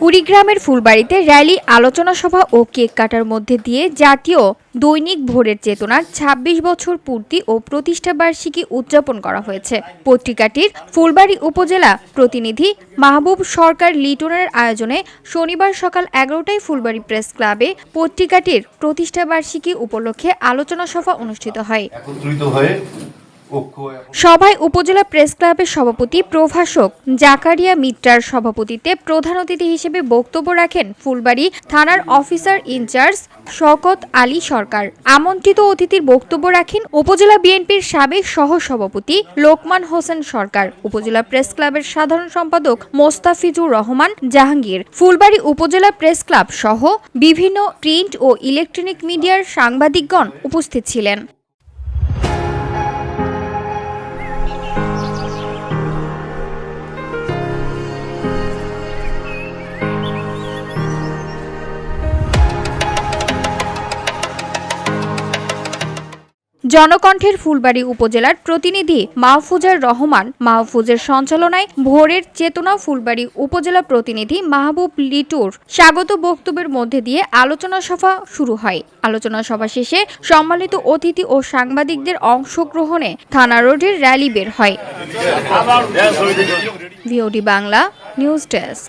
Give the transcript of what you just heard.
কুড়িগ্রামের ফুলবাড়িতে র্যালি আলোচনা সভা ও কেক কাটার মধ্যে দিয়ে জাতীয় দৈনিক ভোরের চেতনার ২৬ বছর পূর্তি ও প্রতিষ্ঠা বার্ষিকী উদযাপন করা হয়েছে। পত্রিকাটির ফুলবাড়ি উপজেলা প্রতিনিধি মাহবুব সরকার লিটনের আয়োজনে শনিবার সকাল এগারোটায় ফুলবাড়ি প্রেস ক্লাবে পত্রিকাটির প্রতিষ্ঠা বার্ষিকী উপলক্ষে আলোচনা সভা অনুষ্ঠিত হয় সভায় উপজেলা প্রেস ক্লাবের সভাপতি প্রভাষক জাকারিয়া মিত্রার সভাপতিত্বে প্রধান অতিথি হিসেবে বক্তব্য রাখেন ফুলবাড়ি থানার officer in charge Shawkat Ali Sarkar. আমন্ত্রিত অতিথির বক্তব্য রাখেন উপজেলা বিএনপির সাবেক সহ সভাপতি লোকমান হোসেন সরকার, উপজেলা প্রেস ক্লাবের সাধারণ সম্পাদক মোস্তাফিজুর রহমান জাহাঙ্গীর, ফুলবাড়ি উপজেলা প্রেস ক্লাব সহ বিভিন্ন প্রিন্ট ও ইলেকট্রনিক মিডিয়ার সাংবাদিকগণ উপস্থিত ছিলেন। জনকণ্ঠের ফুলবাড়ি উপজেলার প্রতিনিধি মাহফুজার রহমান মাহফুজের সঞ্চালনায় ভোরের চেতনা ফুলবাড়ি উপজেলা প্রতিনিধি মাহবুব লিটুর স্বাগত বক্তব্যের মধ্যে দিয়ে আলোচনা সভা শুরু হয়। আলোচনা সভা শেষে সম্মানিত অতিথি ও সাংবাদিকদের অংশগ্রহণে থানা রোডের র্যালি বের হয়। VOD Bangla news desk.